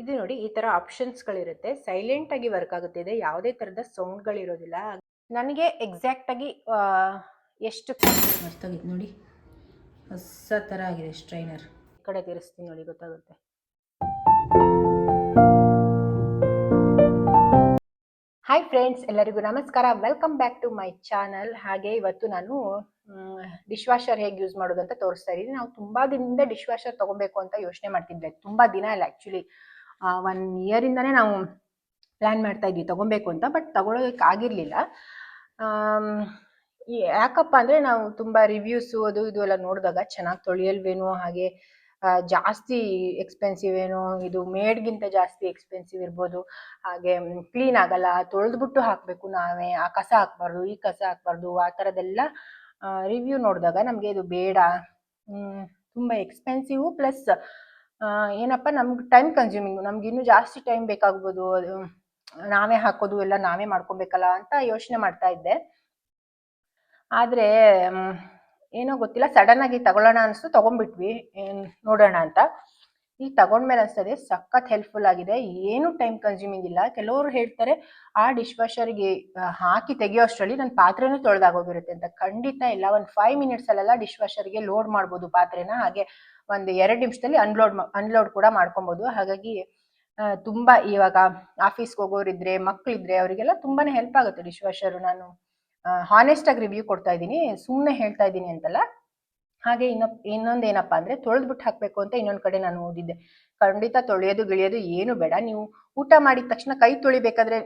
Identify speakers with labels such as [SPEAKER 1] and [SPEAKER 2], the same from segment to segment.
[SPEAKER 1] ಇದು ನೋಡಿ ಈ ತರ ಆಪ್ಷನ್ಸ್ಗಳಿರುತ್ತೆ ಸೈಲೆಂಟ್ ಆಗಿ ವರ್ಕ್ ಆಗುತ್ತೆ. ಇದೆ ಯಾವುದೇ ತರದ ಸೌಂಡ್ಗಳಿರೋದಿಲ್ಲ ನನಗೆ ಎಕ್ಸಾಕ್ಟ್ ಆಗಿ ಆ, ಎಷ್ಟು
[SPEAKER 2] ನೋಡಿ. ಹೊಸ ಥರ ಆಗಿದೆ ಸ್ಟ್ರೈನರ್
[SPEAKER 1] ಈ ಕಡೆ ತೀರಿಸ್ತೀನಿ ನೋಡಿ ಗೊತ್ತಾಗುತ್ತೆ. ಹಾಯ್ ಫ್ರೆಂಡ್ಸ್ ಎಲ್ಲರಿಗೂ ನಮಸ್ಕಾರ. Welcome back to my channel ಹಾಗೆ ಇವತ್ತು ನಾನು ಡಿಶ್ ವಾಷರ್ ಹೇಗೆ ಯೂಸ್ ಮಾಡೋದು ಅಂತ ತೋರಿಸ್ತಾ ಇದ್ದೀನಿ. ನಾವು ತುಂಬಾ ದಿನದಿಂದ ಡಿಶ್ ವಾಷರ್ ತಗೊಬೇಕು ಅಂತ ಯೋಚನೆ ಮಾಡ್ತಿದ್ದೆ. ತುಂಬಾ ದಿನ ಇಲ್ಲ ಆ್ಯಕ್ಚುಲಿ ಒನ್ ಇಯರಿಂದನೇ ನಾವು ಪ್ಲ್ಯಾನ್ ಮಾಡ್ತಾ ಇದ್ವಿ ತಗೊಬೇಕು ಅಂತ ಬಟ್ ತಗೊಳೋದಕ್ಕೆ ಆಗಿರಲಿಲ್ಲ. ಯಾಕಪ್ಪ ಅಂದರೆ ನಾವು ತುಂಬ ರಿವ್ಯೂಸು ಅದು ಇದು ಎಲ್ಲ ನೋಡಿದಾಗ ಚೆನ್ನಾಗಿ ತೊಳೆಯಲ್ವೇನೋ ಹಾಗೆ ಜಾಸ್ತಿ ಎಕ್ಸ್ಪೆನ್ಸಿವ್ ಏನೋ, ಇದು ಮೇಡ್ಗಿಂತ ಜಾಸ್ತಿ ಎಕ್ಸ್ಪೆನ್ಸಿವ್ ಇರ್ಬೋದು. ಹಾಗೆ ಕ್ಲೀನ್ ಆಗಲ್ಲ, ತೊಳೆದ್ಬಿಟ್ಟು ಹಾಕಬೇಕು ನಾವೇ, ಆ ಕಸ ಹಾಕ್ಬಾರ್ದು, ಈ ಕಸ ಹಾಕ್ಬಾರ್ದು, ಆ ಥರದ್ದೆಲ್ಲ ರಿವ್ಯೂ ನೋಡಿದಾಗ ನಮಗೆ ಇದು ಬೇಡ. ತುಂಬ ಎಕ್ಸ್ಪೆನ್ಸಿವ್ ಪ್ಲಸ್ ಏನಪ್ಪ ನಮ್ಗೆ ಟೈಮ್ ಕನ್ಸ್ಯೂಮಿಂಗ್ ನಮ್ಗೆ ಇನ್ನೂ ಜಾಸ್ತಿ ಟೈಮ್ ಬೇಕಾಗ್ಬೋದು ನಾವೇ ಹಾಕೋದು ಎಲ್ಲ ನಾವೇ ಮಾಡ್ಕೊಬೇಕಲ್ಲ ಅಂತ ಯೋಚನೆ ಮಾಡ್ತಾ ಇದ್ದೆ. ಆದ್ರೆ ಏನೋ ಗೊತ್ತಿಲ್ಲ ಸಡನ್ ಆಗಿ ತಗೊಳ್ಳೋಣ ಅನ್ಸು ತಗೊಂಡ್ಬಿಟ್ವಿ ನೋಡೋಣ ಅಂತ. ಈಗ ತಗೊಂಡ್ಮೇಲೆ ಅನ್ಸ್ತದೆ ಸಖತ್ ಹೆಲ್ಪ್ಫುಲ್ ಆಗಿದೆ. ಏನು ಟೈಮ್ ಕನ್ಸ್ಯೂಮಿಂಗ್ ಇಲ್ಲ. ಕೆಲವರು ಹೇಳ್ತಾರೆ, ಆ ಡಿಶ್ ವಾಷರ್ಗೆ ಹಾಕಿ ತೆಗಿಯೋ ಅಷ್ಟರಲ್ಲಿ ನನ್ನ ಪಾತ್ರೆನೂ ತೊಳೆದಾಗೋಗಿರುತ್ತೆ ಅಂತ. ಖಂಡಿತ ಇಲ್ಲ. ಒಂದು ಫೈವ್ ಮಿನಿಟ್ಸ್ ಅಲ್ಲೆಲ್ಲ ಡಿಶ್ ವಾಷರ್ಗೆ ಲೋಡ್ ಮಾಡ್ಬೋದು ಪಾತ್ರೆನ. ಹಾಗೆ ಒಂದು ಎರಡು ನಿಮಿಷದಲ್ಲಿ ಅನ್ಲೋಡ್ ಅನ್ಲೋಡ್ ಕೂಡ ಮಾಡ್ಕೊಬೋದು. ಹಾಗಾಗಿ ತುಂಬ ತುಂಬಾ ಇವಾಗ ಆಫೀಸ್ಗೆ ಹೋಗೋರಿದ್ರೆ ಮಕ್ಕಳಿದ್ರೆ ಅವರಿಗೆಲ್ಲ ತುಂಬಾನೇ ಹೆಲ್ಪ್ ಆಗುತ್ತೆ ಡಿಶ್ ವಾಷರ್ ನಾನು ಹಾನೆಸ್ಟ್ ಆಗಿ ರಿವ್ಯೂ ಕೊಡ್ತಾ ಇದ್ದೀನಿ. ಸುಮ್ಮನೆ ಹೇಳ್ತಾ ಇದ್ದೀನಿ ಅಂತಲ್ಲ. ಹಾಗೆ ಇನ್ನ ಇನ್ನೊಂದು ಏನಪ್ಪಾ ಅಂದ್ರೆ ತೊಳೆದ್ಬಿಟ್ಟು ಹಾಕ್ಬೇಕು ಅಂತ ಇನ್ನೊಂದು ಕಡೆ ನಾನು ಓದಿದ್ದೆ. ಖಂಡಿತ ತೊಳೆಯೋದು, ಗಿಳಿಯೋದು ಏನು ಬೇಡ. ನೀವು ಊಟ ಮಾಡಿದ ತಕ್ಷಣ ಕೈ ತೊಳಿಬೇಕಾದ್ರೆ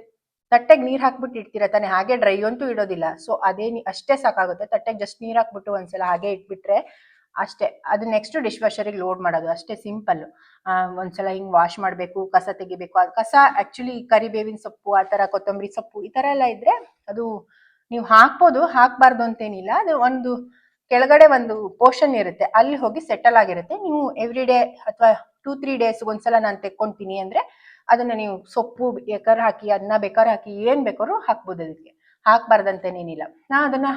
[SPEAKER 1] ತಟ್ಟೆಗೆ ನೀರ್ ಹಾಕ್ಬಿಟ್ಟು ಇಡ್ತೀರ ತಾನೆ? ಹಾಗೆ ಡ್ರೈ ಅಂತೂ ಇಡೋದಿಲ್ಲ. ಸೊ, ಅದೇ ಅಷ್ಟೇ ಸಾಕಾಗುತ್ತೆ. ತಟ್ಟೆಗೆ ಜಸ್ಟ್ ನೀರ್ ಹಾಕ್ಬಿಟ್ಟು ಒಂದ್ಸಲ ಹಾಗೆ ಇಟ್ಬಿಟ್ರೆ ಅಷ್ಟೇ. ಅದು ನೆಕ್ಸ್ಟ್ ಡಿಶ್ ವಾಷರಿಗೆ ಲೋಡ್ ಮಾಡೋದು. ಅಷ್ಟೇ ಸಿಂಪಲ್ ಒಂದ್ಸಲ ಹಿಂಗ್ ವಾಶ್ ಮಾಡಬೇಕು, ಕಸ ತೆಗಿಬೇಕು. ಅದು ಕಸ ಆಕ್ಚುಲಿ ಕರಿಬೇವಿನ ಸೊಪ್ಪು, ಆ ತರ ಕೊತ್ತಂಬರಿ ಸೊಪ್ಪು ಈ ತರ ಎಲ್ಲ ಇದ್ರೆ ಅದು ನೀವು ಹಾಕ್ಬೋದು. ಹಾಕ್ಬಾರ್ದು ಅಂತೇನಿಲ್ಲ. ಅದು ಒಂದು ಕೆಳಗಡೆ ಒಂದು ಪೋರ್ಷನ್ ಇರುತ್ತೆ, ಅಲ್ಲಿ ಹೋಗಿ ಸೆಟಲ್ ಆಗಿರುತ್ತೆ. ನೀವು ಎವ್ರಿ ಡೇ ಅಥವಾ ಟೂ ತ್ರೀ ಡೇಸ್ ಒಂದ್ಸಲ ನಾನು ತೆಕ್ಕೊಂತೀನಿ ಅಂದ್ರೆ ಅದನ್ನ ನೀವು ಸೊಪ್ಪು ಬೇಕಾದ್ರೆ ಹಾಕಿ ಅದನ್ನ ಬೇಕಾದ್ರೆ ಹಾಕಿ, ಏನ್ ಬೇಕಾದ್ರೂ ಹಾಕ್ಬೋದು ಅದಕ್ಕೆ ಹಾಕ್ಬಾರ್ದಂತೇನೇನಿಲ್ಲ ನಾ ಅದನ್ನ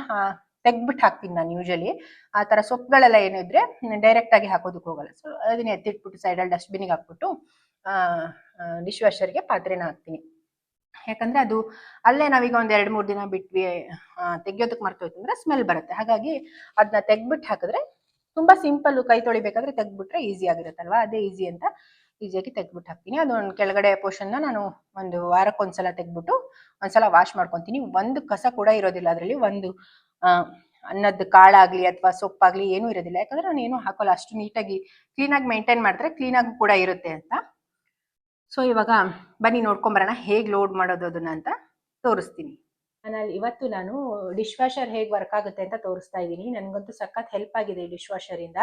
[SPEAKER 1] ತೆಗ್ಬಿಟ್ಟು ಹಾಕ್ತೀನಿ ನಾನು ಯೂಶಲಿ ಆ ಥರ ಸೊಪ್ಪುಗಳೆಲ್ಲ ಏನಿದ್ರೆ ಡೈರೆಕ್ಟ್ ಆಗಿ ಹಾಕೋದಕ್ಕೆ ಹೋಗಲ್ಲ. ಸೊ ಅದನ್ನ ಎತ್ತಿಟ್ಬಿಟ್ಟು ಸೈಡಲ್ಲಿ ಡಸ್ಟ್ಬಿನ್ಗೆ ಹಾಕ್ಬಿಟ್ಟು ಡಿಶ್ ವಾಷರ್ಗೆ ಪಾತ್ರೆನ ಹಾಕ್ತೀನಿ. ಯಾಕಂದ್ರೆ ಅದು ಅಲ್ಲೇ ನಾವೀಗ ಒಂದ್ ಎರಡ್ ಮೂರ್ ದಿನ ಬಿಟ್ವಿ ತೆಗಿಯೋದಕ್ಕೆ ಮರ್ತೋಯ್ತು ಅಂದ್ರೆ ಸ್ಮೆಲ್ ಬರುತ್ತೆ. ಹಾಗಾಗಿ ಅದನ್ನ ತೆಗ್ದ್ಬಿಟ್ಟು ಹಾಕಿದ್ರೆ ತುಂಬಾ ಸಿಂಪಲ್ ಕೈ ತೊಳಿಬೇಕಾದ್ರೆ ತೆಗ್ದ್ಬಿಟ್ರೆ ಈಸಿ ಆಗಿರುತ್ತಲ್ವಾ? ಅದೇ ಈಸಿ ಅಂತ ಈಸಿಯಾಗಿ ತೆಗ್ದ್ಬಿಟ್ಟು ಹಾಕ್ತೀನಿ. ಅದೊಂದು ಕೆಳಗಡೆ ಪೋರ್ಷನ್ನ ನಾನು ಒಂದು ವಾರಕ್ಕೊಂದ್ಸಲ ತೆಗ್ದ್ಬಿಟ್ಟು ಒಂದ್ಸಲ ವಾಶ್ ಮಾಡ್ಕೊತೀನಿ. ಒಂದು ಕಸ ಕೂಡ ಇರೋದಿಲ್ಲ ಅದರಲ್ಲಿ. ಒಂದು ಅನ್ನದ ಕಾಳಾಗ್ಲಿ ಅಥವಾ ಸೊಪ್ಪಾಗ್ಲಿ ಏನೂ ಇರೋದಿಲ್ಲ. ಯಾಕಂದ್ರೆ ನಾನು ಏನು ಹಾಕೋಲ್ಲ. ಅಷ್ಟು ನೀಟಾಗಿ ಕ್ಲೀನಾಗಿ ಮೇಂಟೈನ್ ಮಾಡಿದ್ರೆ ಕ್ಲೀನಾಗಿ ಕೂಡ ಇರುತ್ತೆ ಅಂತ. ಸೊ ಇವಾಗ ಬನ್ನಿ ನೋಡ್ಕೊಂಬರೋಣ ಹೇಗೆ ಲೋಡ್ ಮಾಡೋದು ಅದನ್ನ ಅಂತ ತೋರಿಸ್ತೀನಿ. ನಾನು ಇವತ್ತು ನಾನು ಡಿಶ್ ವಾಷರ್ ಹೇಗೆ ವರ್ಕ್ ಆಗುತ್ತೆ ಅಂತ ತೋರಿಸ್ತಾ ಇದ್ದೀನಿ. ನನಗಂತೂ ಸಖತ್ ಹೆಲ್ಪ್ ಆಗಿದೆ ಈ ಡಿಶ್ ವಾಷರಿಂದ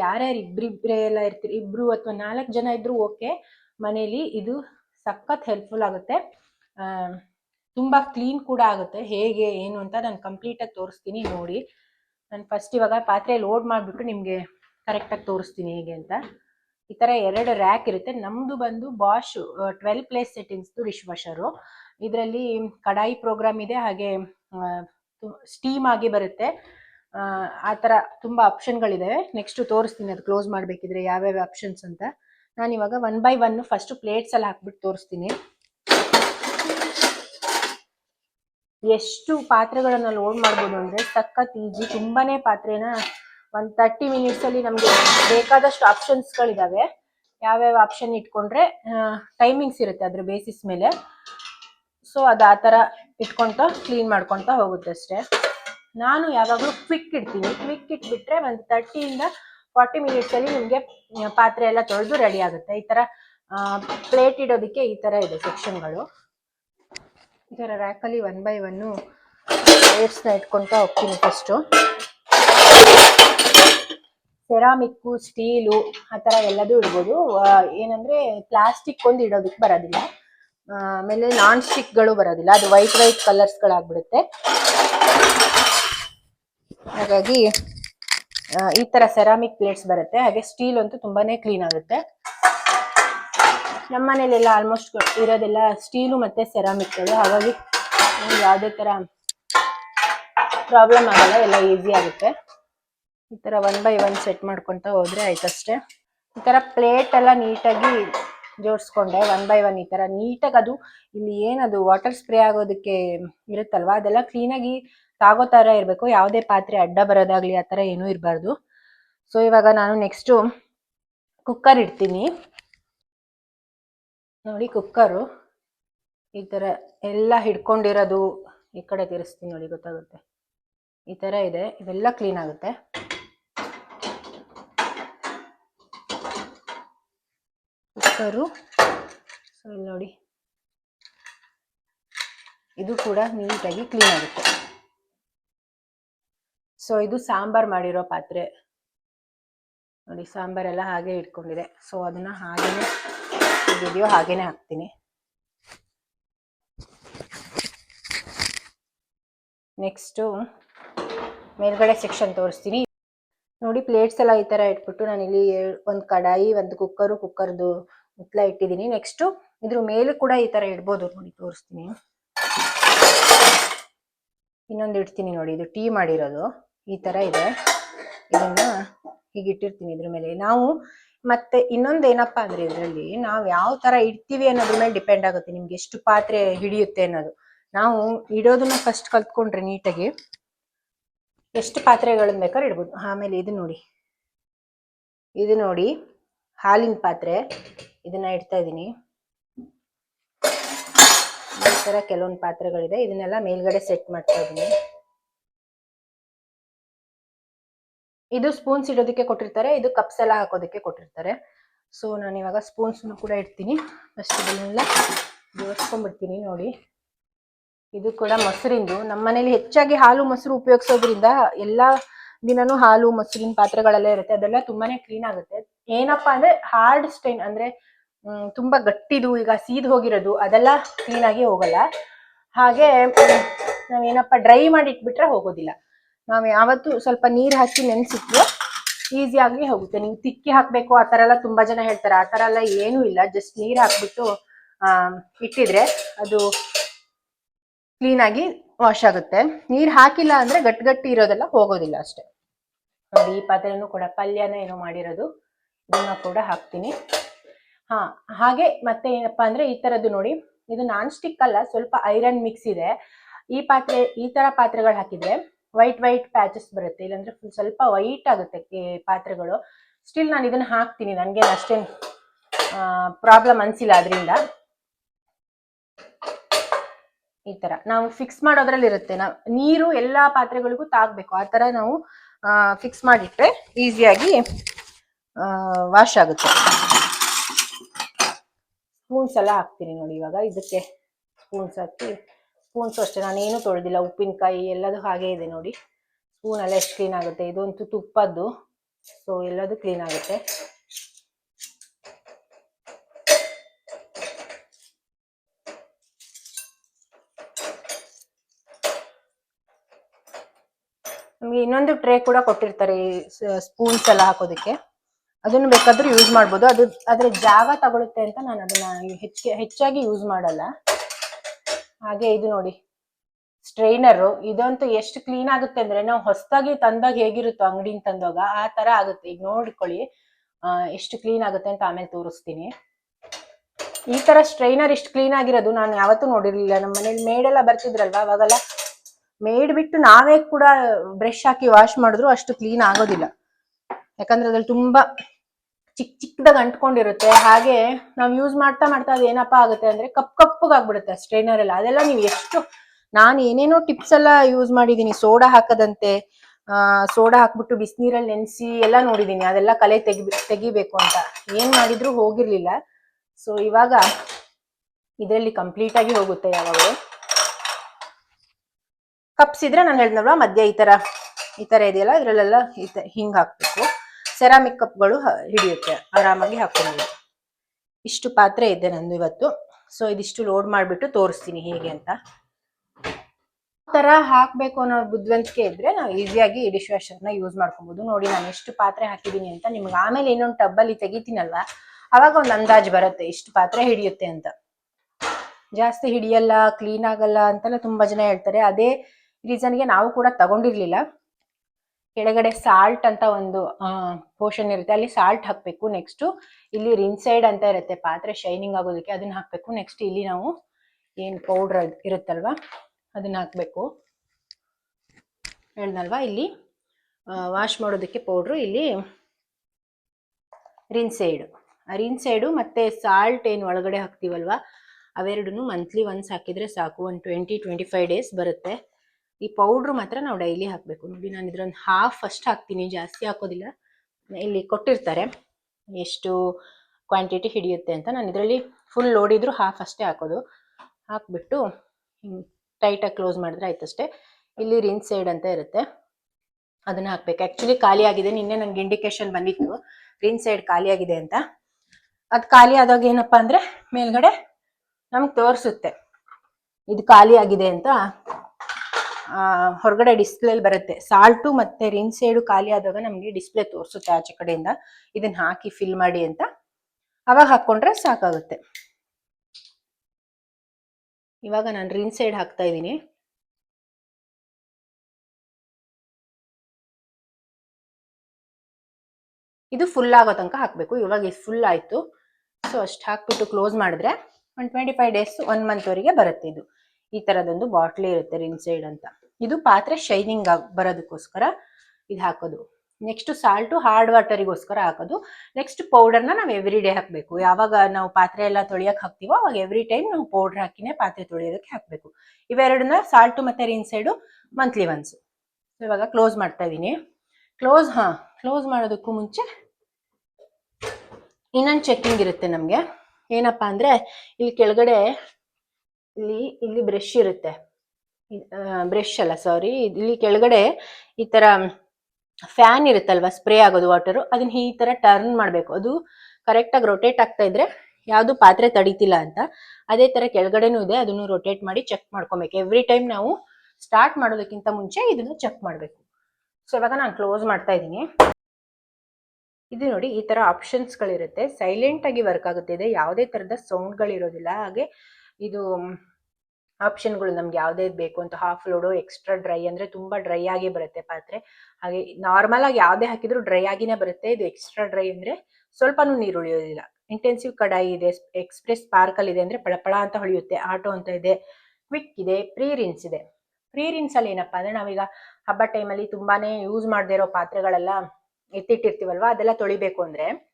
[SPEAKER 1] ಯಾರ್ಯಾರು ಇಬ್ಬರಿಬ್ಬರೇ ಎಲ್ಲ ಇರ್ತೀರಿ ಇಬ್ಬರು ಅಥವಾ ನಾಲ್ಕು ಜನ ಇದ್ದರೂ ಓಕೆ. ಮನೇಲಿ ಇದು ಸಖತ್ ಹೆಲ್ಪ್ಫುಲ್ ಆಗುತ್ತೆ. ತುಂಬ ಕ್ಲೀನ್ ಕೂಡ ಆಗುತ್ತೆ. ಹೇಗೆ, ಏನು ಅಂತ ನಾನು ಕಂಪ್ಲೀಟಾಗಿ ತೋರಿಸ್ತೀನಿ ನೋಡಿ. ನಾನು ಫಸ್ಟ್ ಇವಾಗ ಪಾತ್ರೆ ಲೋಡ್ ಮಾಡಿಬಿಟ್ಟು ನಿಮಗೆ ಕರೆಕ್ಟಾಗಿ ತೋರಿಸ್ತೀನಿ ಹೇಗೆ ಅಂತ. ಈ ತರ ಎರಡು ರ್ಯಾಕ್ ಇರುತ್ತೆ. ನಮ್ದು ಬಂದು Bosch twelve place settings dish washer ಇದರಲ್ಲಿ ಕಡಾಯಿ ಪ್ರೋಗ್ರಾಮ್ ಇದೆ ಹಾಗೆ ಸ್ಟೀಮ್ ಆಗಿ ಬರುತ್ತೆ. ಆ, ಥರ ತುಂಬ ಆಪ್ಷನ್ಗಳಿದಾವೆ ನೆಕ್ಸ್ಟ್ ತೋರಿಸ್ತೀನಿ ಅದು ಕ್ಲೋಸ್ ಮಾಡಬೇಕಿದ್ರೆ ಯಾವ್ಯಾವ ಆಪ್ಷನ್ಸ್ ಅಂತ. ನಾನು ಇವಾಗ one by one first plates ಅಲ್ಲಿ ಹಾಕ್ಬಿಟ್ಟು ತೋರಿಸ್ತೀನಿ. ಎಷ್ಟು ಪಾತ್ರೆಗಳನ್ನ ಲೋಡ್ ಮಾಡ್ಬೋದು ಅಂದ್ರೆ ಸಖತ್ ಈಜಿ ತುಂಬಾನೇ ಪಾತ್ರೆನ ಒಂದ್ ತರ್ಟಿ ಮಿನಿಟ್ಸ್ ಅಲ್ಲಿ ನಮ್ಗೆ ಬೇಕಾದಷ್ಟು ಆಪ್ಷನ್ಸ್ಗಳಿದಾವೆ ಯಾವ್ಯಾವ ಆಪ್ಷನ್ ಇಟ್ಕೊಂಡ್ರೆ ಟೈಮಿಂಗ್ಸ್ ಇರುತ್ತೆ ಅದ್ರ ಬೇಸಿಸ್ ಮೇಲೆ. ಸೊ ಅದು ಆ ಥರ ಇಟ್ಕೊಂತ ಕ್ಲೀನ್ ಮಾಡ್ಕೊತ ಹೋಗುತ್ತೆ ಅಷ್ಟೇ ನಾನು ಯಾವಾಗಲೂ ಕ್ವಿಕ್ ಇಡ್ತೀನಿ. ಕ್ವಿಕ್ ಇಟ್ಬಿಟ್ರೆ ಒಂದು ತರ್ಟಿಯಿಂದ ಫಾರ್ಟಿ ಮಿನಿಟ್ಸಲ್ಲಿ ನಿಮಗೆ ಪಾತ್ರೆ ಎಲ್ಲ ತೊಳೆದು ರೆಡಿ ಆಗುತ್ತೆ. ಈ ಥರ ಪ್ಲೇಟ್ ಇಡೋದಕ್ಕೆ ಈ ಥರ ಇದೆ ಸೆಕ್ಷನ್ಗಳು ಈ ಥರ ರ್ಯಾಕಲ್ಲಿ ಒನ್ ಬೈ ಒನ್ನು ಪ್ಲೇಟ್ಸ್ನ ಇಟ್ಕೊತ ಹೋಗ್ತೀನಿ ಫಸ್ಟು ಸೆರಾಮಿಕ್ಕು ಸ್ಟೀಲು ಆ ಥರ ಎಲ್ಲದೂ ಇಡ್ಬೋದು. ಏನಂದ್ರೆ ಪ್ಲಾಸ್ಟಿಕ್ ಒಂದು ಇಡೋದಕ್ಕೆ ಬರೋದಿಲ್ಲ. ಆಮೇಲೆ ನಾನ್ ಸ್ಟಿಕ್ಗಳು ಬರೋದಿಲ್ಲ. ಅದು ವೈಟ್ ವೈಟ್ ಕಲರ್ಸ್ಗಳಾಗ್ಬಿಡುತ್ತೆ ಹಾಗಾಗಿ ಈ ತರ ಸೆರಾಮಿಕ್ ಪ್ಲೇಟ್ಸ್ ಬರುತ್ತೆ. ಹಾಗೆ ಸ್ಟೀಲ್ ಅಂತೂ ತುಂಬಾನೇ ಕ್ಲೀನ್ ಆಗುತ್ತೆ. ನಮ್ಮ ಮನೇಲೆಲ್ಲ ಆಲ್ಮೋಸ್ಟ್ ಇರೋದೆಲ್ಲ ಸ್ಟೀಲು ಮತ್ತೆ ಸೆರಾಮಿಕ್ಗಳು ಹಾಗಾಗಿ ಯಾವುದೇ ತರ ಪ್ರಾಬ್ಲಮ್ ಆಗಲ್ಲ. ಎಲ್ಲ ಈಸಿ ಆಗುತ್ತೆ. ಈ ತರ ಒನ್ ಬೈ ಒನ್ ಸೆಟ್ ಮಾಡ್ಕೊತಾ ಹೋದ್ರೆ ಆಯ್ತಷ್ಟೇ. ಈ ತರ ಪ್ಲೇಟ್ ಎಲ್ಲ ನೀಟಾಗಿ ಜೋಡಿಸ್ಕೊಂಡೆ ಒನ್ ಬೈ ಒನ್ ಈ ತರ ನೀಟಾಗಿ ಅದು ಇಲ್ಲಿ ಏನದು ವಾಟರ್ ಸ್ಪ್ರೇ ಆಗೋದಕ್ಕೆ ಇರುತ್ತಲ್ವಾ? ಅದೆಲ್ಲ ಕ್ಲೀನಾಗಿ ತಾಗೋ ತರ ಇರಬೇಕು. ಯಾವುದೇ ಪಾತ್ರೆ ಅಡ್ಡ ಬರೋದಾಗಲಿ ಆ ತರ ಏನೂ ಇರಬಾರ್ದು. ಸೊ ಇವಾಗ ನಾನು ನೆಕ್ಸ್ಟು ಕುಕ್ಕರ್ ಇಡ್ತೀನಿ. ನೋಡಿ ಕುಕ್ಕರು ಈ ತರ ಎಲ್ಲ ಹಿಡ್ಕೊಂಡಿರೋದು ಈ ಕಡೆ ತಿರ್ಸ್ತೀನಿ ನೋಡಿ, ಗೊತ್ತಾಗುತ್ತೆ. ಈ ತರ ಇದೆ. ಇವೆಲ್ಲ ಕ್ಲೀನ್ ಆಗುತ್ತೆ. ಕುಕ್ಕರು ಸೊ ಇಲ್ಲಿ ನೋಡಿ. ಇದು ಕೂಡ ನೀಟಾಗಿ ಕ್ಲೀನ್ ಆಗುತ್ತೆ. ಸೊ ಇದು ಸಾಂಬಾರ್ ಮಾಡಿರೋ ಪಾತ್ರೆ. ನೋಡಿ ಸಾಂಬಾರೆಲ್ಲ ಹಾಗೆ ಇಟ್ಕೊಂಡಿದೆ. ಸೊ ಅದನ್ನ ಹಾಗೇನೆ ಇದೆಯೋ ಹಾಗೇನೆ ಹಾಕ್ತೀನಿ. ನೆಕ್ಸ್ಟು ಮೇಲ್ಗಡೆ ಸೆಕ್ಷನ್ ತೋರಿಸ್ತೀನಿ. ನೋಡಿ ಪ್ಲೇಟ್ಸ್ ಎಲ್ಲ ಈ ಥರ ಇಟ್ಬಿಟ್ಟು ನಾನು ಇಲ್ಲಿ ಒಂದು ಕಡಾಯಿ, ಒಂದು ಕುಕ್ಕರು ಕುಕ್ಕರ್ದು ಮುತ್ಲ ಇಟ್ಟಿದ್ದೀನಿ. ನೆಕ್ಸ್ಟು ಇದ್ರ ಮೇಲೆ ಕೂಡ ಈ ತರ ಇಡ್ಬೋದು ನೋಡಿ, ತೋರಿಸ್ತೀನಿ. ಇನ್ನೊಂದು ಇಡ್ತೀನಿ ನೋಡಿ, ಇದು ಟೀ ಮಾಡಿರೋದು. ಈ ತರ ಇದೆ. ಇದನ್ನ ಹೀಗೆ ಇಟ್ಟಿರ್ತೀನಿ ಇದ್ರ ಮೇಲೆ. ನಾವು ಮತ್ತೆ ಇನ್ನೊಂದು ಏನಪ್ಪಾ ಅಂದ್ರೆ ಇದರಲ್ಲಿ ನಾವು ಯಾವ ತರ ಇಡ್ತೀವಿ ಅನ್ನೋದ್ರ ಮೇಲೆ ಡಿಪೆಂಡ್ ಆಗುತ್ತೆ ನಿಮ್ಗೆ ಎಷ್ಟು ಪಾತ್ರೆ ಹಿಡಿಯುತ್ತೆ ಅನ್ನೋದು. ನಾವು ಇಡೋದನ್ನ ಫಸ್ಟ್ ಕಲ್ತ್ಕೊಂಡ್ರೆ ನೀಟಾಗಿ ಎಷ್ಟು ಪಾತ್ರೆಗಳನ್ನ ಬೇಕಾದ್ರೆ ಇಡ್ಬೋದು. ಆಮೇಲೆ ಇದು ನೋಡಿ. ಇದು ನೋಡಿ ಹಾಲಿನ ಪಾತ್ರೆ. ಇದನ್ನ ಇಡ್ತಾ ಇದ್ದೀನಿ ಈ ತರ ಕೆಲವೊಂದು ಪಾತ್ರೆಗಳಿದೆ. ಇದನ್ನೆಲ್ಲ ಮೇಲ್ಗಡೆ ಸೆಟ್ ಮಾಡ್ತಾ ಇದ್ದೀನಿ ಇದು ಸ್ಪೂನ್ಸ್ ಇಡೋದಕ್ಕೆ ಕೊಟ್ಟಿರ್ತಾರೆ. ಇದು ಕಪ್ಸ್ ಎಲ್ಲ ಹಾಕೋದಕ್ಕೆ ಕೊಟ್ಟಿರ್ತಾರೆ. ಸೊ ನಾನು ಇವಾಗ ಸ್ಪೂನ್ಸ್ ಕೂಡ ಇಡ್ತೀನಿ. ಫಸ್ಟ್ ಇದನ್ನೆಲ್ಲ ಜೋಡಿಸ್ಕೊಂಡ್ಬಿಡ್ತೀನಿ ನೋಡಿ. ಇದು ಕೂಡ ಮೊಸರಿಂದು. ನಮ್ಮ ಮನೇಲಿ ಹೆಚ್ಚಾಗಿ ಹಾಲು ಮೊಸರು ಉಪಯೋಗಿಸೋದ್ರಿಂದ ಎಲ್ಲ ದಿನನೂ ಹಾಲು, ಮೊಸರಿನ ಪಾತ್ರೆಗಳೆಲ್ಲ ಇರುತ್ತೆ. ಅದೆಲ್ಲ ತುಂಬಾನೇ ಕ್ಲೀನ್ ಆಗುತ್ತೆ. ಏನಪ್ಪಾ ಅಂದ್ರೆ ಹಾರ್ಡ್ ಸ್ಟೈನ್ ಅಂದ್ರೆ ಮ್, ತುಂಬಾ ಗಟ್ಟಿದು ಈಗ ಸೀದ್ ಹೋಗಿರೋದು ಅದೆಲ್ಲ ಕ್ಲೀನ್ ಆಗಿ ಹೋಗಲ್ಲ. ಹಾಗೆ ನಾವೇನಪ್ಪ ಡ್ರೈ ಮಾಡಿ ಇಟ್ಬಿಟ್ರೆ ಹೋಗೋದಿಲ್ಲ. ನಾವು ಯಾವತ್ತು ಸ್ವಲ್ಪ ನೀರು ಹಾಕಿ ನೆನ್ಸಿಟ್ರೆ ಈಸಿಯಾಗಿ ಹೋಗುತ್ತೆ. ನೀವು ತಿಕ್ಕಿ ಹಾಕ್ಬೇಕು ಆ ಥರ ಎಲ್ಲ ತುಂಬಾ ಜನ ಹೇಳ್ತಾರೆ. ಆ ಥರ ಎಲ್ಲ ಏನೂ ಇಲ್ಲ. ಜಸ್ಟ್ ನೀರು ಹಾಕ್ಬಿಟ್ಟು ಇಟ್ಟಿದ್ರೆ ಅದು ಕ್ಲೀನಾಗಿ ವಾಶ್ ಆಗುತ್ತೆ. ನೀರು ಹಾಕಿಲ್ಲ ಅಂದ್ರೆ ಗಟ್ಟಿ ಗಟ್ಟಿ ಇರೋದೆಲ್ಲ ಹೋಗೋದಿಲ್ಲ ಅಷ್ಟೇ. ನೋಡಿ ಈ ಪಾತ್ರೆನೂ ಕೂಡ ಪಲ್ಯನ ಏನೋ ಮಾಡಿರೋದು ಇದನ್ನ ಕೂಡ ಹಾಕ್ತೀನಿ. ಹಾ, ಹಾಗೆ ಮತ್ತೆ ಏನಪ್ಪಾ ಅಂದ್ರೆ ಈ ತರದ್ದು ನೋಡಿ. ಇದು ನಾನ್ ಸ್ಟಿಕ್ ಅಲ್ಲ, ಸ್ವಲ್ಪ ಐರನ್ ಮಿಕ್ಸ್ ಇದೆ. ಈ ಪಾತ್ರೆ, ಈ ತರ ಪಾತ್ರೆಗಳು ಹಾಕಿದ್ರೆ ವೈಟ್ ವೈಟ್ ಪ್ಯಾಚಸ್ ಬರುತ್ತೆ. ಇಲ್ಲಾಂದ್ರೆ ಫುಲ್ ಸ್ವಲ್ಪ ವೈಟ್ ಆಗುತ್ತೆ ಪಾತ್ರೆಗಳು. ಸ್ಟಿಲ್ ನಾನು ಇದನ್ನ ಹಾಕ್ತೀನಿ. ನನಗೆ ಅಷ್ಟೇನು ಪ್ರಾಬ್ಲಮ್ ಅನ್ಸಿಲ್ಲ ಅದರಿಂದ. ಈ ತರ. ನಾವು ಫಿಕ್ಸ್ ಮಾಡೋದ್ರಲ್ಲಿ ಇರುತ್ತೆ. ನಾವು, ನೀರು ಎಲ್ಲಾ ಪಾತ್ರೆಗಳಿಗೂ ತಾಗ್ಬೇಕು. ಆ ತರ ನಾವು ಫಿಕ್ಸ್ ಮಾಡಿಟ್ರೆ ಈಸಿಯಾಗಿ ವಾಶ್ ಆಗುತ್ತೆ. ಸ್ಪೂನ್ಸ್ ಎಲ್ಲ ಹಾಕ್ತೀನಿ ನೋಡಿ ಇವಾಗ. ಇದಕ್ಕೆ ಸ್ಪೂನ್ಸ್ ಹಾಕಿ ಸ್ಪೂನ್ಸ್ ಅಷ್ಟೇ. ನಾನೇನು ತೊಳೆದಿಲ್ಲ. ಉಪ್ಪಿನಕಾಯಿ ಎಲ್ಲದೂ ಹಾಗೇ ಇದೆ ನೋಡಿ. ಸ್ಪೂನ್ ಎಲ್ಲ ಎಷ್ಟು ಕ್ಲೀನ್ ಆಗುತ್ತೆ? ಇದಂತೂ ತುಪ್ಪದ್ದು. ಸೊ ಎಲ್ಲದೂ ಕ್ಲೀನ್ ಆಗುತ್ತೆ. ನಮಗೆ ಇನ್ನೊಂದು ಟ್ರೇ ಕೂಡ ಕೊಟ್ಟಿರ್ತಾರೆ ಈ ಸ್ಪೂನ್ಸ್ ಎಲ್ಲ ಹಾಕೋದಕ್ಕೆ. ಅದನ್ನು ಬೇಕಾದ್ರೂ ಯೂಸ್ ಮಾಡ್ಬೋದು. ಅದು ಅದ್ರ ಜಾಗ ತಗೊಳುತ್ತೆ ಅಂತ ನಾನು ಅದನ್ನ ಹೆಚ್ಚು ಹೆಚ್ಚಾಗಿ ಯೂಸ್ ಮಾಡಲ್ಲ. ಹಾಗೆ ಇದು ನೋಡಿ. ಸ್ಟ್ರೈನರು ಇದಂತೂ ಎಷ್ಟು ಕ್ಲೀನ್ ಆಗುತ್ತೆ ಅಂದ್ರೆ ನಾವು ಹೊಸದಾಗಿ ತಂದಾಗ ಹೇಗಿರುತ್ತೋ ಅಂಗಡಿನ ತಂದಾಗ ಆ ತರ ಆಗುತ್ತೆ. ಈಗ ನೋಡ್ಕೊಳ್ಳಿ. ಎಷ್ಟು ಕ್ಲೀನ್ ಆಗುತ್ತೆ ಅಂತ ಆಮೇಲೆ ತೋರಿಸ್ತೀನಿ. ಈ ತರ ಸ್ಟ್ರೈನರ್ ಇಷ್ಟು ಕ್ಲೀನ್ ಆಗಿರೋದು ನಾನು ಯಾವತ್ತೂ ನೋಡಿರ್ಲಿಲ್ಲ. ನಮ್ಮ ಮನೇಲಿ ಮೇಡೆಲ್ಲ ಬರ್ತಿದ್ರಲ್ವಾ ಅವಾಗೆಲ್ಲ? ಮೇಡ್ ಬಿಟ್ಟು ನಾವೇ ಕೂಡ ಬ್ರಷ್ ಹಾಕಿ ವಾಶ್ ಮಾಡಿದ್ರು ಅಷ್ಟು ಕ್ಲೀನ್ ಆಗೋದಿಲ್ಲ. ಯಾಕಂದ್ರೆ ಅದ್ರಲ್ಲಿ ತುಂಬಾ ಚಿಕ್ಕ ಚಿಕ್ಕದಾಗ ಅಂಟ್ಕೊಂಡಿರುತ್ತೆ. ಹಾಗೆ ನಾವು ಯೂಸ್ ಮಾಡ್ತಾ ಮಾಡ್ತಾ ಅದು ಏನಪ್ಪ ಆಗುತ್ತೆ ಅಂದ್ರೆ ಕಪ್ ಕಪ್ಪಗಾಗ್ಬಿಡುತ್ತೆ ಸ್ಟ್ರೈನರ್ ಎಲ್ಲ. ಅದೆಲ್ಲ ನೀವು ಎಷ್ಟು ನಾನು ಏನೇನೋ ಟಿಪ್ಸ್ ಎಲ್ಲ ಯೂಸ್ ಮಾಡಿದೀನಿ. ಸೋಡಾ ಹಾಕದಂತೆ, ಆ, ಸೋಡಾ ಹಾಕ್ಬಿಟ್ಟು ಬಿಸಿನೀರಲ್ಲಿ ನೆನೆಸಿ ಎಲ್ಲ ನೋಡಿದೀನಿ. ಅದೆಲ್ಲ ಕಲೆ ತೆಗಿ ತೆಗಿಬೇಕು ಅಂತ. ಏನ್ ಮಾಡಿದ್ರು ಹೋಗಿರ್ಲಿಲ್ಲ. ಸೊ ಇವಾಗ ಇದರಲ್ಲಿ ಕಂಪ್ಲೀಟ್ ಆಗಿ ಹೋಗುತ್ತೆ ಯಾವಾಗಲೂ. ಕಪ್ಸ್ ಇದ್ರೆ ನಾನು ಹೇಳಿದ್ನಲ್ವಾ ಮಧ್ಯ ಈ ತರ ಈ ತರ ಇದೆಯಲ್ಲ? ಇದ್ರಲ್ಲೆಲ್ಲ ಹಿಂಗ್ ಹಾಕ್ಬೇಕು. ಸೆರಾಮಿಕ್ ಕಪ್ಗಳು ಹಿಡಿಯುತ್ತೆ. ಆರಾಮಾಗಿ ಹಾಕೊಂಡು ಇಷ್ಟು ಪಾತ್ರೆ ಇದೆ ನಂದು ಇವತ್ತು. ಸೊ ಇದಿಷ್ಟು ಲೋಡ್ ಮಾಡಿಬಿಟ್ಟು ತೋರಿಸ್ತೀನಿ ಹೇಗೆ ಅಂತ. ಥರ ಹಾಕ್ಬೇಕು ಅನ್ನೋ ಬುದ್ಧಿವಂತಿಕೆ ಇದ್ರೆ ನಾವು ಈಸಿಯಾಗಿ ಡಿಶ್ ವಾಷರ್ನ ಯೂಸ್ ಮಾಡ್ಕೊಬಹುದು ನೋಡಿ, ನಾನು ಎಷ್ಟು ಪಾತ್ರೆ ಹಾಕಿದೀನಿ ಅಂತ ನಿಮ್ಗೆ ಆಮೇಲೆ ಇನ್ನೊಂದು ಟಬ್ಬಲ್ಲಿ ತೆಗಿತೀನಲ್ವಾ? ಅವಾಗ ಒಂದು ಅಂದಾಜು ಬರುತ್ತೆ ಇಷ್ಟು ಪಾತ್ರೆ ಹಿಡಿಯುತ್ತೆ ಅಂತ. ಜಾಸ್ತಿ ಹಿಡಿಯಲ್ಲ ಕ್ಲೀನ್ ಆಗಲ್ಲ ಅಂತೆಲ್ಲ ತುಂಬಾ ಜನ ಹೇಳ್ತಾರೆ. ಅದೇ ರೀಸನ್ಗೆ ನಾವು ಕೂಡ ತಗೊಂಡಿರ್ಲಿಲ್ಲ. ಕೆಳಗಡೆ ಸಾಲ್ಟ್ ಅಂತ ಒಂದು ಪೋರ್ಷನ್ ಇರುತ್ತೆ. ಅಲ್ಲಿ ಸಾಲ್ಟ್ ಹಾಕಬೇಕು ನೆಕ್ಸ್ಟ್ ಇಲ್ಲಿ ರಿನ್ಸೈಡ್ ಅಂತ ಇರುತ್ತೆ ಪಾತ್ರೆ ಶೈನಿಂಗ್ ಆಗೋದಕ್ಕೆ. ಅದನ್ನ ಹಾಕಬೇಕು. ನೆಕ್ಸ್ಟ್ ಇಲ್ಲಿ ನಾವು ಏನು ಪೌಡ್ರ್ ಇರುತ್ತಲ್ವಾ? ಅದನ್ನ ಹಾಕಬೇಕು. ಹೇಳ್ದಲ್ವಾ? ಇಲ್ಲಿ ವಾಶ್ ಮಾಡೋದಕ್ಕೆ ಪೌಡ್ರು ಇಲ್ಲಿ ರಿನ್ಸೈಡ್ ರಿನ್ಸೈಡು ಮತ್ತೆ ಸಾಲ್ಟ್ ಏನು ಒಳಗಡೆ ಹಾಕ್ತೀವಲ್ವಾ? ಅವೆರಡೂ ಮಂತ್ಲಿ ಒನ್ಸ್ ಹಾಕಿದ್ರೆ ಸಾಕು. ಒಂದು ಟ್ವೆಂಟಿ ಟ್ವೆಂಟಿ ಫೈವ್ ಡೇಸ್ ಬರುತ್ತೆ. ಈ ಪೌಡ್ರ್ ಮಾತ್ರ ನಾವು ಡೈಲಿ ಹಾಕಬೇಕು. ನೋಡಿ, ನಾನು ಇದ್ರೊಂದು ಹಾಫ್ ಅಷ್ಟು ಹಾಕ್ತೀನಿ, ಜಾಸ್ತಿ ಹಾಕೋದಿಲ್ಲ. ಇಲ್ಲಿ ಕೊಟ್ಟಿರ್ತಾರೆ. ಎಷ್ಟು ಕ್ವಾಂಟಿಟಿ ಹಿಡಿಯುತ್ತೆ ಅಂತ ನಾನು ಇದರಲ್ಲಿ ಫುಲ್ ಲೋಡಿದ್ರು ಹಾಫ್ ಅಷ್ಟೇ ಹಾಕೋದು. ಹಾಕ್ಬಿಟ್ಟು ಟೈಟಾಗಿ ಕ್ಲೋಸ್ ಮಾಡಿದ್ರೆ ಆಯ್ತಷ್ಟೇ ಇಲ್ಲಿ ರಿನ್ ಸೈಡ್ ಅಂತ ಇರುತ್ತೆ. ಅದನ್ನ ಹಾಕ್ಬೇಕು. ಆ್ಯಕ್ಚುಲಿ ಖಾಲಿ ಆಗಿದೆ. ನಿನ್ನೆ ನನಗೆ ಇಂಡಿಕೇಶನ್ ಬಂದಿತ್ತು. ರಿನ್ ಸೈಡ್ ಖಾಲಿ ಆಗಿದೆ ಅಂತ. ಅದು ಖಾಲಿ ಆದಾಗ ಏನಪ್ಪಾ ಅಂದರೆ ಮೇಲ್ಗಡೆ ನಮ್ಗೆ ತೋರಿಸುತ್ತೆ. ಇದು ಖಾಲಿ ಆಗಿದೆ ಅಂತ ಹೊರಗಡೆ ಡಿಸ್ಪ್ಲೇಲಿ ಬರುತ್ತೆ. ಸಾಲ್ಟು ಮತ್ತೆ ರಿನ್ ಸೈಡು ಖಾಲಿ ಆದಾಗ ನಮಗೆ ಡಿಸ್ಪ್ಲೇ ತೋರಿಸುತ್ತೆ ಆಚೆ ಕಡೆಯಿಂದ. ಇದನ್ನ ಹಾಕಿ ಫಿಲ್ ಮಾಡಿ ಅಂತ. ಅವಾಗ ಹಾಕೊಂಡ್ರೆ ಸಾಕಾಗುತ್ತೆ. ಇವಾಗ ನಾನು ರಿನ್ ಸೈಡ್ ಹಾಕ್ತಾ ಇದ್ದೀನಿ. ಇದು ಫುಲ್ ಆಗೋ ತನಕ ಹಾಕಬೇಕು. ಇವಾಗ ಇದು ಫುಲ್ ಆಯ್ತು. ಸೊ ಅಷ್ಟು ಹಾಕ್ಬಿಟ್ಟು ಕ್ಲೋಸ್ ಮಾಡಿದ್ರೆ ಒಂದು ಟ್ವೆಂಟಿ ಫೈವ್ ಡೇಸ್ ಒನ್ ಮಂತ್ವರೆಗೆ ಬರುತ್ತೆ ಇದು. ಈ ತರದೊಂದು ಬಾಟ್ಲಿ ಇರುತ್ತೆ ರಿನ್ಸೈಡ್ ಅಂತ. ಇದು ಪಾತ್ರೆ ಶೈನಿಂಗ್ ಆಗಿ ಬರೋದಕ್ಕೋಸ್ಕರ ಇದು ಹಾಕೋದು. ನೆಕ್ಸ್ಟ್ ಸಾಲ್ಟು ಹಾರ್ಡ್ ವಾಟರಿಗೋಸ್ಕರ ಹಾಕೋದು. ನೆಕ್ಸ್ಟ್ ಪೌಡರ್ನ ನಾವು ಎವ್ರಿ ಡೇ ಹಾಕಬೇಕು. ಯಾವಾಗ ನಾವು ಪಾತ್ರೆ ಎಲ್ಲ ತೊಳಿಯಕ್ಕೆ ಹಾಕ್ತೀವೋ ಅವಾಗ ಎವ್ರಿ ಟೈಮ್ ನಾವು ಪೌಡರ್ ಹಾಕಿನೇ ಪಾತ್ರೆ ತೊಳೆಯೋದಕ್ಕೆ ಹಾಕಬೇಕು. ಇವೆರಡನ್ನ ಸಾಲ್ಟು ಮತ್ತು ರಿನ್ಸೈಡು ಮಂತ್ಲಿ ಒನ್ಸ್ ಇವಾಗ ಕ್ಲೋಸ್ ಮಾಡ್ತಾ ಇದ್ದೀನಿ ಕ್ಲೋಸ್ ಹಾಂ ಕ್ಲೋಸ್ ಮಾಡೋದಕ್ಕೂ ಮುಂಚೆ ಇನ್ನೊಂದು ಚೆಕ್ಕಿಂಗ್ ಇರುತ್ತೆ ನಮಗೆ. ಏನಪ್ಪಾ ಅಂದ್ರೆ, ಇಲ್ಲಿ ಕೆಳಗಡೆ ಇಲ್ಲಿ ಇಲ್ಲಿ ಬ್ರಷ್ ಇರುತ್ತೆ ಬ್ರಷ್ ಅಲ್ಲ ಸಾರಿ ಇಲ್ಲಿ ಕೆಳಗಡೆ ಈ ತರ ಫ್ಯಾನ್ ಇರುತ್ತಲ್ವಾ ಸ್ಪ್ರೇ ಆಗೋದು ವಾಟರು ಅದನ್ನ ಈ ತರ ಟರ್ನ್ ಮಾಡಬೇಕು. ಅದು ಕರೆಕ್ಟಾಗಿ ರೊಟೇಟ್ ಆಗ್ತಾ ಇದ್ರೆ ಯಾವುದು ಪಾತ್ರೆ ತಡಿತಿಲ್ಲ ಅಂತ. ಅದೇ ತರ ಕೆಳಗಡೆನೂ ಇದೆ, ಅದನ್ನು ರೊಟೇಟ್ ಮಾಡಿ ಚೆಕ್ ಮಾಡ್ಕೊಬೇಕು. ಎವ್ರಿ ಟೈಮ್ ನಾವು ಸ್ಟಾರ್ಟ್ ಮಾಡೋದಕ್ಕಿಂತ ಮುಂಚೆ ಇದನ್ನ ಚೆಕ್ ಮಾಡಬೇಕು. ಸೊ ಇವಾಗ ನಾನು ಕ್ಲೋಸ್ ಮಾಡ್ತಾ ಇದ್ದೀನಿ. ಇದು ನೋಡಿ, ಈ ತರ ಆಪ್ಷನ್ಸ್ ಗಳಿರುತ್ತೆ ಸೈಲೆಂಟ್ ಆಗಿ ವರ್ಕ್ ಆಗುತ್ತೆ ಇದೆ ಯಾವುದೇ ತರದ ಸೌಂಡ್ಗಳಿರೋದಿಲ್ಲ ಹಾಗೆ ಇದು ಆಪ್ಷನ್ಗಳು ನಮ್ಗೆ ಯಾವುದೇ ಬೇಕು ಅಂತ ಹಾಫ್ ಲೋಡು ಎಕ್ಸ್ಟ್ರಾ ಡ್ರೈ ಅಂದ್ರೆ ತುಂಬಾ ಡ್ರೈ ಆಗಿ ಬರುತ್ತೆ ಪಾತ್ರೆ. ಹಾಗೆ ನಾರ್ಮಲ್ ಆಗಿ ಯಾವುದೇ ಹಾಕಿದ್ರು ಡ್ರೈ ಆಗಿನೇ ಬರುತ್ತೆ. ಇದು ಎಕ್ಸ್ಟ್ರಾ ಡ್ರೈ ಅಂದ್ರೆ ಸ್ವಲ್ಪನೂ ನೀರು ಉಳಿಯೋದಿಲ್ಲ. ಇಂಟೆನ್ಸಿವ್ ಕಡಾಯಿ ಇದೆ ಎಕ್ಸ್ಪ್ರೆಸ್ ಸ್ಪಾರ್ಕಲ್ ಇದೆ ಅಂದ್ರೆ ಪಳಪಳ ಅಂತ ಹೊಳೆಯುತ್ತೆ, ಆಟೋ ಅಂತ ಇದೆ ಕ್ವಿಕ್ ಇದೆ ಪ್ರೀ ರಿನ್ಸ್ ಇದೆ. ಪ್ರೀ ರಿನ್ಸ್ ಅಲ್ಲಿ ಏನಪ್ಪಾ ಅಂದ್ರೆ ನಾವೀಗ ಹಬ್ಬ ಟೈಮಲ್ಲಿ ತುಂಬಾನೇ ಯೂಸ್ ಮಾಡದೇ ಇರೋ ಪಾತ್ರೆಗಳೆಲ್ಲ ಎತ್ತಿಟ್ಟಿರ್ತೀವಲ್ವಾ, ಅದೆಲ್ಲ ತೊಳಿಬೇಕು ಅಂದ್ರೆ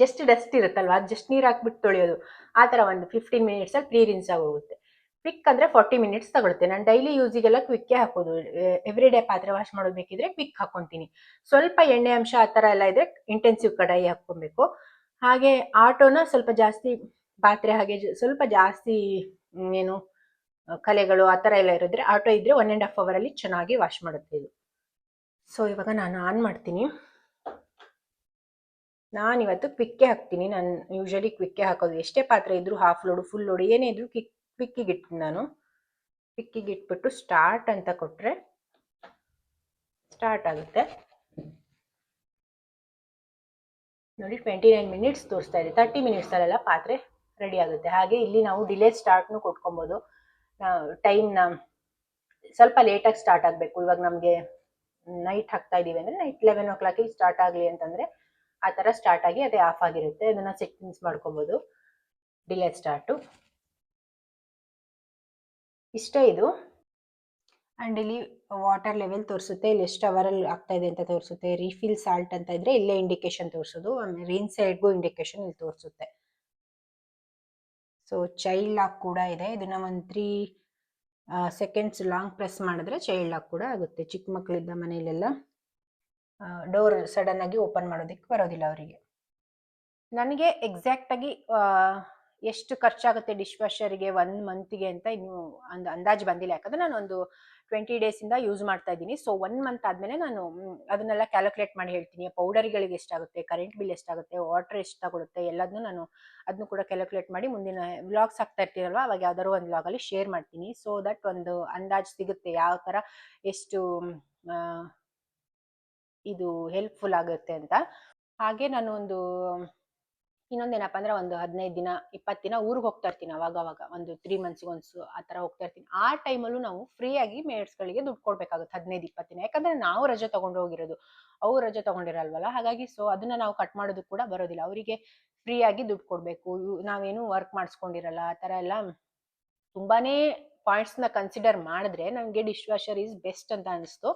[SPEAKER 1] ಜಸ್ಟ್ ಡಸ್ಟ್ ಇರುತ್ತಲ್ವಾ? ಜಸ್ಟ್ ನೀರು ಹಾಕ್ಬಿಟ್ಟು ತೊಳೆಯೋದು. ಆ ಥರ ಒಂದು ಫಿಫ್ಟೀನ್ ಮಿನಿಟ್ಸಲ್ಲಿ ಪ್ರೀ ರಿನ್ಸ್ ಆಗೋಗುತ್ತೆ. ಕ್ವಿಕ್ ಅಂದರೆ ಫಾರ್ಟಿ ಮಿನಿಟ್ಸ್ ತಗೊಳುತ್ತೆ. ನಾನು ಡೈಲಿ ಯೂಸಿಗೆಲ್ಲ ಕ್ವಿಕ್ಕೇ ಹಾಕೋದು. ಎವ್ರಿ ಡೇ ಪಾತ್ರೆ ವಾಶ್ ಮಾಡೋದು ಬೇಕಿದ್ರೆ ಕ್ವಿಕ್ ಹಾಕೊತೀನಿ. ಸ್ವಲ್ಪ ಎಣ್ಣೆ ಅಂಶ ಆ ಥರ ಎಲ್ಲ ಇದ್ರೆ ಇಂಟೆನ್ಸಿವ್ ಕಡಾಯಿ ಹಾಕ್ಕೊಬೇಕು. ಹಾಗೆ ಆಟೋನ ಸ್ವಲ್ಪ ಜಾಸ್ತಿ ಪಾತ್ರೆ ಹಾಗೆ ಸ್ವಲ್ಪ ಜಾಸ್ತಿ ಏನು ಕಲೆಗಳು ಆ ಥರ ಎಲ್ಲ ಇರಿದ್ರೆ ಆಟೋ ಇದ್ರೆ ಒನ್ ಆ್ಯಂಡ್ ಹಾಫ್ ಅವರಲ್ಲಿ ಚೆನ್ನಾಗಿ ವಾಶ್ ಮಾಡುತ್ತೆ ಇದು. ಸೊ ಇವಾಗ ನಾನು ಆನ್ ಮಾಡ್ತೀನಿ. ನಾನು ಇವತ್ತು ಕ್ವಿಕ್ಕೇ ಹಾಕ್ತೀನಿ. ನಾನು ಯೂಶಲಿ ಕ್ವಿಕ್ಕೆ ಹಾಕೋದು. ಎಷ್ಟೇ ಪಾತ್ರೆ ಇದ್ದರೂ ಹಾಫ್ ಲೋಡು ಫುಲ್ ಲೋಡು ಏನೇ ಇದ್ರು ಕ್ವಿಕ್ ಕ್ವಿಕ್ಕಿಗೆ ಇಟ್ಟು ನಾನು. ಕ್ವಿಕ್ಕಿಗೆ ಇಟ್ಬಿಟ್ಟು ಸ್ಟಾರ್ಟ್ ಅಂತ ಕೊಟ್ಟರೆ ಸ್ಟಾರ್ಟ್ ಆಗುತ್ತೆ. ನೋಡಿ ಟ್ವೆಂಟಿ ನೈನ್ ಮಿನಿಟ್ಸ್ ತೋರಿಸ್ತಾ ಇದೆ. ತರ್ಟಿ ಮಿನಿಟ್ಸಲ್ಲೆಲ್ಲ ಪಾತ್ರೆ ರೆಡಿ ಆಗುತ್ತೆ. ಹಾಗೆ ಇಲ್ಲಿ ನಾವು ಡಿಲೇ ಸ್ಟಾರ್ಟ್ನು ಕೊಟ್ಕೊಬೋದು. ಟೈಮ್ನ ಸ್ವಲ್ಪ ಲೇಟಾಗಿ ಸ್ಟಾರ್ಟ್ ಆಗಬೇಕು. ಇವಾಗ ನಮಗೆ ನೈಟ್ ಹಾಕ್ತಾ ಇದ್ದೀವಿ ಅಂದರೆ ನೈಟ್ ಲೆವೆನ್ ಓ ಕ್ಲಾಕಿಗೆ ಸ್ಟಾರ್ಟ್ ಆಗಲಿ ಅಂತಂದರೆ ಆ ಥರ ಸ್ಟಾರ್ಟ್ ಆಗಿ ಅದೇ ಆಫ್ ಆಗಿರುತ್ತೆ. ಅದನ್ನು ಸೆಟ್ಟಿಂಗ್ಸ್ ಮಾಡ್ಕೊಬೋದು. ಡಿಲೇ ಸ್ಟಾರ್ಟು ಇಷ್ಟೇ ಇದು. ಆ್ಯಂಡ್ ಇಲ್ಲಿ ವಾಟರ್ ಲೆವೆಲ್ ತೋರಿಸುತ್ತೆ. ಇಲ್ಲಿ ಎಷ್ಟು ಅವರಲ್ಲಿ ಆಗ್ತಾ ಇದೆ ಅಂತ ತೋರಿಸುತ್ತೆ. ರೀಫಿಲ್ ಸಾಲ್ಟ್ ಅಂತ ಇದ್ರೆ ಇಲ್ಲೇ ಇಂಡಿಕೇಶನ್ ತೋರಿಸೋದು. ಆಮೇಲೆ ರೀನ್ ಸೈಡ್ಗೂ ಇಂಡಿಕೇಶನ್ ಇಲ್ಲಿ ತೋರಿಸುತ್ತೆ. ಸೊ ಚೈಲ್ಡ್ ಲಾಕ್ ಕೂಡ ಇದೆ. ಇದನ್ನ ಒಂದು ತ್ರೀ ಸೆಕೆಂಡ್ಸ್ ಲಾಂಗ್ ಪ್ರೆಸ್ ಮಾಡಿದ್ರೆ ಚೈಲ್ಡ್ ಲಾಕ್ ಕೂಡ ಆಗುತ್ತೆ. ಚಿಕ್ಕ ಮಕ್ಕಳಿದ್ದ ಮನೆಯಲ್ಲೆಲ್ಲ ಡೋರ್ ಸಡನ್ ಆಗಿ ಓಪನ್ ಮಾಡೋದಕ್ಕೆ ಬರೋದಿಲ್ಲ ಅವರಿಗೆ. ನನಗೆ ಎಕ್ಸಾಕ್ಟ್ ಆಗಿ ಎಷ್ಟು ಖರ್ಚಾಗುತ್ತೆ ಡಿಶ್ ವಾಷರಿಗೆ ಒನ್ ಮಂತ್ಗೆ ಅಂತ ಇನ್ನು ಒಂದು ಅಂದಾಜು ಬಂದಿಲ್ಲ. ಯಾಕಂದ್ರೆ ನಾನು ಒಂದು ಟ್ವೆಂಟಿ ಡೇಸಿಂದ ಯೂಸ್ ಮಾಡ್ತಾ ಇದ್ದೀನಿ. ಸೊ ಒನ್ ಮಂತ್ ಆದಮೇಲೆ ನಾನು ಅದನ್ನೆಲ್ಲ ಕ್ಯಾಲ್ಕುಲೇಟ್ ಮಾಡಿ ಹೇಳ್ತೀನಿ. ಪೌಡರ್ಗಳಿಗೆ ಎಷ್ಟಾಗುತ್ತೆ ಕರೆಂಟ್ ಬಿಲ್ ಎಷ್ಟಾಗುತ್ತೆ ವಾಟರ್ ಎಷ್ಟು ತಗೊಳುತ್ತೆ ಎಲ್ಲದನ್ನೂ ನಾನು ಅದನ್ನು ಕೂಡ ಕ್ಯಾಲ್ಕುಲೇಟ್ ಮಾಡಿ ಮುಂದಿನ ವ್ಲಾಗ್ಸ್ ಹಾಕ್ತಾ ಇರ್ತೀರಲ್ವ ಅವಾಗ ಯಾವ್ದಾದ್ರು ಒಂದು ವ್ಲಾಗಲ್ಲಿ ಶೇರ್ ಮಾಡ್ತೀನಿ. ಸೊ ದಟ್ ಒಂದು ಅಂದಾಜು ಸಿಗುತ್ತೆ ಯಾವ ಥರ ಎಷ್ಟು ಇದು ಹೆಲ್ಪ್ಫುಲ್ ಆಗುತ್ತೆ ಅಂತ. ಹಾಗೆ ನಾನು ಒಂದು ಇನ್ನೊಂದೇನಪ್ಪ ಅಂದ್ರೆ ಒಂದು ಹದಿನೈದು ದಿನ, ಇಪ್ಪತ್ತು ದಿನ ಊರಿಗೆ ಹೋಗ್ತಾ ಇರ್ತೀನಿ ಅವಾಗ ಅವಾಗ ಒಂದು ತ್ರೀ ಮಂತ್ಸ್ಗೆ ಒಂದ್ ಆ ಥರ ಹೋಗ್ತಾ ಇರ್ತೀನಿ. ಆ ಟೈಮಲ್ಲೂ ನಾವು ಫ್ರೀಯಾಗಿ ಮೇಡ್ಸ್ಗಳಿಗೆ ದುಡ್ಡು ಕೊಡ್ಬೇಕಾಗುತ್ತೆ ಹದಿನೈದು, ಇಪ್ಪತ್ತು ದಿನ. ಯಾಕಂದ್ರೆ ನಾವು ರಜೆ ತಗೊಂಡು ಹೋಗಿರೋದು. ಅವ್ರು ರಜೆ ತಗೊಂಡಿರಲ್ವಲ್ಲ? ಹಾಗಾಗಿ ಸೊ ಅದನ್ನ ನಾವು ಕಟ್ ಮಾಡೋದು ಕೂಡ ಬರೋದಿಲ್ಲ. ಅವರಿಗೆ ಫ್ರೀಯಾಗಿ ದುಡ್ಡು ಕೊಡಬೇಕು. ನಾವೇನು ವರ್ಕ್ ಮಾಡಿಸ್ಕೊಂಡಿರಲ್ಲ? ಆ ಥರ ಎಲ್ಲ ತುಂಬಾನೇ ಪಾಯಿಂಟ್ಸ್ನ ಕನ್ಸಿಡರ್ ಮಾಡಿದ್ರೆ ನನಗೆ ಡಿಶ್ ವಾಷರ್ ಈಸ್ ಬೆಸ್ಟ್ ಅಂತ ಅನಿಸ್ತು.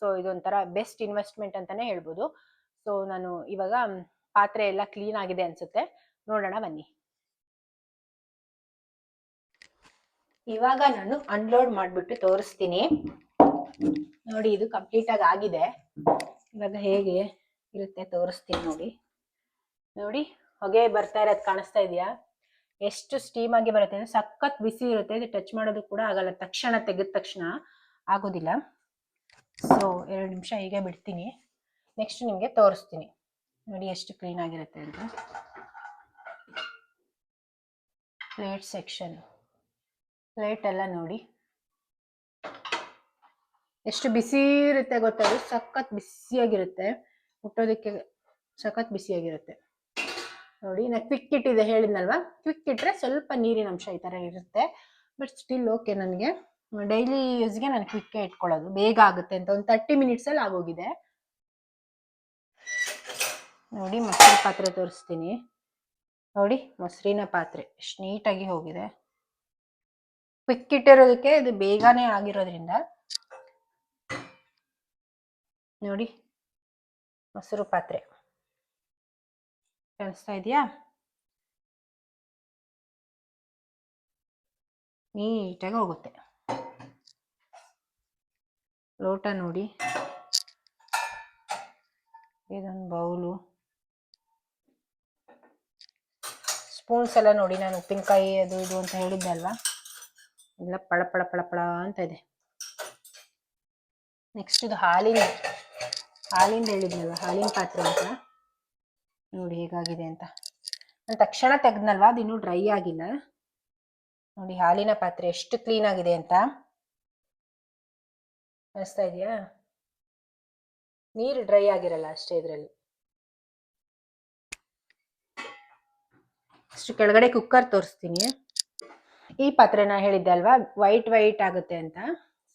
[SPEAKER 1] ಸೊ, ಇದೊಂಥರ ಬೆಸ್ಟ್ ಇನ್ವೆಸ್ಟ್ಮೆಂಟ್ ಅಂತಾನೆ ಹೇಳ್ಬೋದು. ಸೊ, ನಾನು ಇವಾಗ ಪಾತ್ರೆ ಎಲ್ಲ ಕ್ಲೀನ್ ಆಗಿದೆ ಅನ್ಸುತ್ತೆ. ನೋಡೋಣ, ಬನ್ನಿ. ಇವಾಗ ನಾನು ಅನ್ಲೋಡ್ ಮಾಡಿಬಿಟ್ಟು ತೋರಿಸ್ತೀನಿ. ನೋಡಿ, ಇದು ಕಂಪ್ಲೀಟ್ ಆಗಿ ಆಗಿದೆ. ಇವಾಗ ಹೇಗೆ ಇರುತ್ತೆ ತೋರಿಸ್ತೀನಿ ನೋಡಿ. ನೋಡಿ, ಹೊಗೆ ಬರ್ತಾ ಇರೋದು ಕಾಣಿಸ್ತಾ ಇದೆಯಾ? ಎಷ್ಟು ಸ್ಟೀಮ್ ಆಗಿ ಬರುತ್ತೆ. ಅಂದ್ರೆ ಸಖತ್ ಬಿಸಿ ಇರುತ್ತೆ. ಇದು ಟಚ್ ಮಾಡೋದು ಕೂಡ ಆಗಲ್ಲ. ತಕ್ಷಣ ತೆಗೆದ ತಕ್ಷಣ ಆಗೋದಿಲ್ಲ. ಸೊ ಎರಡು ನಿಮಿಷ ಹೀಗೆ ಬಿಡ್ತೀನಿ. ನೆಕ್ಸ್ಟ್ ನಿಮಗೆ ತೋರಿಸ್ತೀನಿ. ನೋಡಿ ಎಷ್ಟು ಕ್ಲೀನ್ ಆಗಿರುತ್ತೆ ಅಂತ. ಪ್ಲೇಟ್ ಸೆಕ್ಷನ್ ಪ್ಲೇಟ್ ಎಲ್ಲ ನೋಡಿ. ಎಷ್ಟು ಬಿಸಿ ಇರುತ್ತೆ ಗೊತ್ತದು ಸಖತ್ ಬಿಸಿಯಾಗಿರುತ್ತೆ ಹುಟ್ಟೋದಕ್ಕೆ ಸಖತ್ ಬಿಸಿಯಾಗಿರುತ್ತೆ ನೋಡಿ ನಾ ಕ್ವಿಕ್ ಇಟ್ಟಿದೆ ಹೇಳಿದ್ನಲ್ವಾ? ಕ್ವಿಕ್ ಇಟ್ಟರೆ ಸ್ವಲ್ಪ ನೀರಿನ ಅಂಶ ಈ ತರ ಇರುತ್ತೆ. ಬಟ್ ಸ್ಟಿಲ್ ಓಕೆ ನನಗೆ. ಡೈಲಿ ಯೂಸ್ಗೆ ನಾನು ಕ್ವಿಕ್ ಇಟ್ಕೊಳ್ಳೋದು. ಬೇಗ ಆಗುತ್ತೆ ಅಂತ ಒಂದು ತರ್ಟಿ ಮಿನಿಟ್ಸ್ ಅಲ್ಲಿ ಆಗೋಗಿದೆ. ನೋಡಿ, ಮೊಸರು ಪಾತ್ರೆ ತೋರಿಸ್ತೀನಿ. ನೋಡಿ, ಮೊಸರಿನ ಪಾತ್ರೆ ಎಷ್ಟು ನೀಟಾಗಿ ಹೋಗಿದೆ. ಕ್ವಿಕ್ ಇಟ್ಟಿರೋದಕ್ಕೆ ಇದು ಬೇಗನೆ ಆಗಿರೋದ್ರಿಂದ. ನೋಡಿ, ಮೊಸರು ಪಾತ್ರೆ. ಕಾಣಿಸ್ತಾ ಇದೆಯಾ? ನೀಟಾಗಿ ಹೋಗುತ್ತೆ. ಲೋಟ ನೋಡಿ. ಇದೊಂದು ಬೌಲು. ಸ್ಪೂನ್ಸ್ ಎಲ್ಲ ನೋಡಿ ನಾನು, ಉಪ್ಪಿನಕಾಯಿ ಅದು ಇದು ಅಂತ ಹೇಳಿದ್ದೆ ಅಲ್ವಾ? ಎಲ್ಲ ಪಳ ಪಳ ಪಳ ಪಳ ಅಂತ ಇದೆ. ನೆಕ್ಸ್ಟ್ ಇದು ಹಾಲಿನ, ಹಾಲಿಂದ ಹೇಳಿದ್ನಲ್ವ ಹಾಲಿನ ಪಾತ್ರೆ ಅಂತ. ನೋಡಿ ಹೇಗಾಗಿದೆ ಅಂತ. ನಾನು ತಕ್ಷಣ ತೆಗ್ದನಲ್ವಾ, ಅದು ಇನ್ನೂ ಡ್ರೈ ಆಗಿಲ್ಲ. ನೋಡಿ ಹಾಲಿನ ಪಾತ್ರೆ ಎಷ್ಟು ಕ್ಲೀನ್ ಆಗಿದೆ ಅಂತ. ಅನಿಸ್ತಾ ಇದೆಯಾ? ನೀರು ಡ್ರೈ ಆಗಿರಲ್ಲ ಅಷ್ಟೇ ಇದರಲ್ಲಿ. ಅಷ್ಟು ಕೆಳಗಡೆ ಕುಕ್ಕರ್ ತೋರಿಸ್ತೀನಿ. ಈ ಪಾತ್ರೆನ ಹೇಳಿದ್ದೆ ಅಲ್ವಾ? ವೈಟ್ ವೈಟ್ ಆಗುತ್ತೆ ಅಂತ.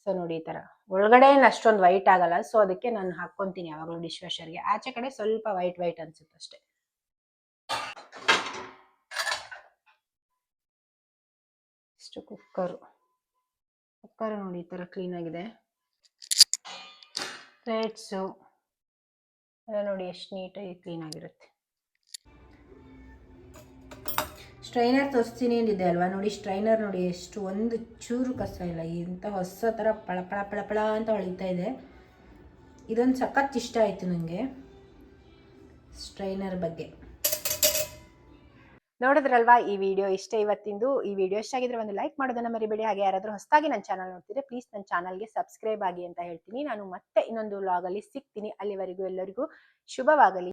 [SPEAKER 1] ಸೊ ನೋಡಿ ಈ ಥರ ಒಳಗಡೆ ಅಷ್ಟೊಂದು ವೈಟ್ ಆಗಲ್ಲ. ಸೊ ಅದಕ್ಕೆ ನಾನು ಹಾಕ್ಕೊತೀನಿ ಯಾವಾಗಲೂ ಡಿಶ್ ವಾಷರ್ಗೆ ಆಚೆ ಕಡೆ ಸ್ವಲ್ಪ ವೈಟ್ ವೈಟ್ ಅನ್ಸುತ್ತೆ ಅಷ್ಟೇ. ಇಷ್ಟು ಕುಕ್ಕರು ಕುಕ್ಕರ್ ನೋಡಿ ಈ ಥರ ಕ್ಲೀನ್ ಆಗಿದೆ. ಪ್ಲೇಟ್ಸು ಎಲ್ಲ ನೋಡಿ ಎಷ್ಟು ನೀಟಾಗಿ ಕ್ಲೀನ್ ಆಗಿರುತ್ತೆ. ಸ್ಟ್ರೈನರ್ ತೋರಿಸ್ತೀನಿ ಅಂದಿದೆ ಅಲ್ವಾ? ನೋಡಿ ಸ್ಟ್ರೈನರ್ ನೋಡಿ ಎಷ್ಟು ಒಂದು ಚೂರು ಕಸ ಇಲ್ಲ. ಇಂಥ ಹೊಸ ಥರ ಪಳ ಪಳ ಪಳ ಪಳ ಅಂತ ಹೊಳಿತಾ ಇದೆ. ಇದೊಂದು ಸಖತ್ ಇಷ್ಟ ಆಯಿತು ನನಗೆ ಸ್ಟ್ರೈನರ್ ಬಗ್ಗೆ. ನೋಡಿದ್ರಲ್ವಾ ಈ ವಿಡಿಯೋ? ಇಷ್ಟೇ ಇವತ್ತಿಂದು ಈ ವಿಡಿಯೋ ಇಷ್ಟ ಆಗಿದ್ರೆ ಒಂದು ಲೈಕ್ ಮಾಡೋದನ್ನ ಮರಿಬೇಡಿ. ಹಾಗೆ ಯಾರಾದರೂ ಹೊಸದಾಗಿ ನನ್ನ ಚಾನಲ್ ನೋಡ್ತಿದ್ರೆ ಪ್ಲೀಸ್ ನನ್ನ ಚಾನಲ್ಗೆ ಸಬ್ಸ್ಕ್ರೈಬ್ ಆಗಿ ಅಂತ ಹೇಳ್ತೀನಿ. ನಾನು ಮತ್ತೆ ಇನ್ನೊಂದು ವ್ಲಾಗಲ್ಲಿ ಸಿಗ್ತೀನಿ. ಅಲ್ಲಿವರೆಗೂ ಎಲ್ಲರಿಗೂ ಶುಭವಾಗಲಿ.